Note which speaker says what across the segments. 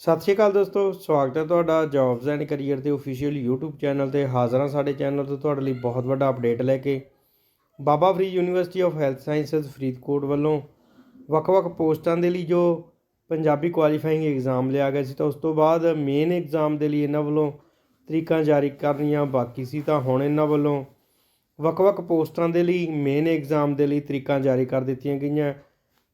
Speaker 1: ਸਤਿ ਸ਼੍ਰੀ ਅਕਾਲ ਦੋਸਤੋ, ਸਵਾਗਤ ਹੈ ਤੁਹਾਡਾ ਜੌਬਸ ਐਂਡ ਕੈਰੀਅਰ ਦੇ ਅਫੀਸ਼ੀਅਲ YouTube ਚੈਨਲ ਤੇ। ਹਾਜ਼ਰ ਹਾਂ ਸਾਡੇ ਚੈਨਲ ਤੋਂ ਤੁਹਾਡੇ ਲਈ ਬਹੁਤ ਵੱਡਾ ਅਪਡੇਟ ਲੈ ਕੇ। Baba Farid University of Health Sciences Faridkot ਵੱਲੋਂ ਵੱਖ-ਵੱਖ ਪੋਸਟਾਂ ਦੇ ਲਈ ਜੋ ਪੰਜਾਬੀ ਕੁਆਲੀਫਾਈਂਗ ਐਗਜ਼ਾਮ ਲਿਆ ਗਿਆ ਸੀ, ਤਾਂ ਉਸ ਤੋਂ ਬਾਅਦ ਮੇਨ ਐਗਜ਼ਾਮ ਦੇ ਲਈ ਇਹਨਾਂ ਵੱਲੋਂ ਤਰੀਕਾਂ ਜਾਰੀ ਕਰਨੀਆਂ ਬਾਕੀ ਸੀ, ਤਾਂ ਹੁਣ ਇਹਨਾਂ ਵੱਲੋਂ ਵੱਖ-ਵੱਖ ਪੋਸਟਾਂ ਦੇ ਲਈ ਮੇਨ ਐਗਜ਼ਾਮ ਦੇ ਲਈ ਤਰੀਕਾਂ ਜਾਰੀ ਕਰ ਦਿੱਤੀਆਂ ਗਈਆਂ।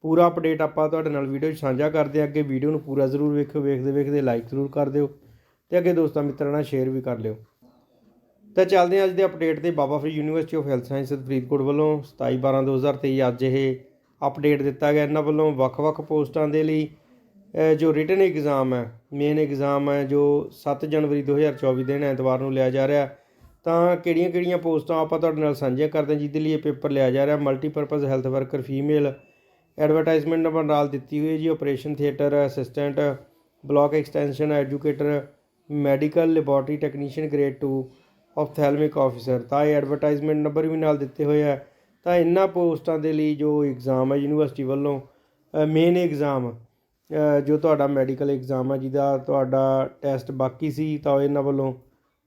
Speaker 1: ਪੂਰਾ ਅਪਡੇਟ ਆਪਾਂ ਤੁਹਾਡੇ ਨਾਲ ਵੀਡੀਓ 'ਚ ਸਾਂਝਾ ਕਰਦੇ ਹਾਂ। ਅੱਗੇ ਵੀਡੀਓ ਨੂੰ ਪੂਰਾ ਜ਼ਰੂਰ ਵੇਖਿਓ, ਵੇਖਦੇ ਵੇਖਦੇ ਲਾਈਕ ਜ਼ਰੂਰ ਕਰ ਦਿਓ ਤੇ ਅੱਗੇ ਦੋਸਤਾਂ ਮਿੱਤਰਾਂ ਨਾਲ ਸ਼ੇਅਰ ਵੀ ਕਰ ਲਿਓ। ਤਾਂ ਚੱਲਦੇ ਹਾਂ ਅੱਜ ਦੇ ਅਪਡੇਟ ਤੇ। Baba Farid University of Health Sciences Faridkot ਵੱਲੋਂ 27 12 2023 ਅੱਜ ਇਹ ਅਪਡੇਟ ਦਿੱਤਾ ਗਿਆ। ਇਹਨਾਂ ਵੱਲੋਂ ਵੱਖ-ਵੱਖ ਪੋਸਟਾਂ ਦੇ ਲਈ ਜੋ ਰਿਟਨ ਐਗਜ਼ਾਮ ਹੈ ਮੇਨ ਐਗਜ਼ਾਮ ਹੈ, ਜੋ 7 ਜਨਵਰੀ 2024 ਦਿਨ ਐਤਵਾਰ ਨੂੰ ਲਿਆ ਜਾ ਰਿਹਾ। ਤਾਂ ਕਿਹੜੀਆਂ-ਕਿਹੜੀਆਂ ਪੋਸਟਾਂ ਆਪਾਂ ਤੁਹਾਡੇ ਨਾਲ ਸਾਂਝੀਆਂ ਕਰਦੇ ਹਾਂ, ਜਿਹਦੇ ਲਈ ਇਹ ਪੇਪਰ ਲਿਆ ਜਾ ਰਿਹਾ। Multipurpose health worker female advertisement number ਨਾਲ ਦਿੱਤੀ ਹੋਈ ਹੈ ਜੀ operation theatre assistant, block extension educator, medical laboratory technician grade 2 ophthalmic officer. ਤਾਂ ਇਹ ਐਡਵਰਟਾਈਜ਼ਮੈਂਟ ਨੰਬਰ ਵੀ ਨਾਲ ਦਿੱਤੇ ਹੋਏ ਆ। ਤਾਂ ਇਹਨਾਂ ਪੋਸਟਾਂ ਦੇ ਲਈ ਜੋ ਐਗਜ਼ਾਮ ਹੈ ਯੂਨੀਵਰਸਿਟੀ ਵੱਲੋਂ ਮੇਨ ਐਗਜ਼ਾਮ ਜੋ ਤੁਹਾਡਾ ਮੈਡੀਕਲ ਐਗਜ਼ਾਮ ਹੈ ਜਿਹਦਾ ਤੁਹਾਡਾ ਟੈਸਟ ਬਾਕੀ ਸੀ ਤਾਂ ਇਹਨਾਂ ਵੱਲੋਂ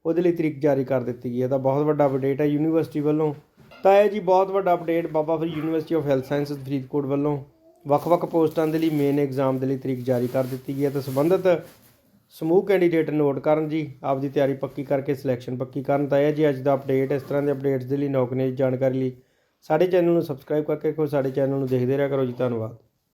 Speaker 1: ਉਹਦੇ ਲਈ ਤਰੀਕ ਜਾਰੀ ਕਰ ਦਿੱਤੀ ਗਈ ਹੈ। ਤਾਂ ਬਹੁਤ ਵੱਡਾ ਅਪਡੇਟ ਹੈ ਯੂਨੀਵਰਸਿਟੀ ਵੱਲੋਂ। ਤਾਂ ਇਹ ਜੀ ਬਹੁਤ ਵੱਡਾ update Baba Farid University of Health Sciences Faridkot ਵੱਲੋਂ। ਵੱਖ-ਵੱਖ ਪੋਸਟਾਂ ਦੇ ਲਈ ਮੇਨ ਐਗਜ਼ਾਮ ਦੇ ਲਈ ਤਰੀਕ ਜਾਰੀ ਕਰ ਦਿੱਤੀ ਗਈ ਹੈ ਤਾਂ ਸੰਬੰਧਿਤ ਸਮੂਹ ਕੈਂਡੀਡੇਟ ਨੋਟ ਕਰਨ ਜੀ, ਆਪਦੀ ਤਿਆਰੀ ਪੱਕੀ ਕਰਕੇ ਸਿਲੈਕਸ਼ਨ ਪੱਕੀ ਕਰਨ ਤਾਂ ਇਹ ਜੀ ਅੱਜ ਦਾ ਅਪਡੇਟ ਇਸ ਤਰ੍ਹਾਂ ਦੇ ਅਪਡੇਟਸ ਦੇ ਲਈ ਨੌਕਰੀ ਜਾਣਕਾਰੀ ਲਈ ਸਾਡੇ ਚੈਨਲ ਨੂੰ ਸਬਸਕ੍ਰਾਈਬ ਕਰਕੇ ਰੱਖੋ, ਸਾਡੇ ਚੈਨਲ ਨੂੰ ਦੇਖਦੇ ਰਿਹਾ ਕਰੋ ਜੀ, ਧੰਨਵਾਦ।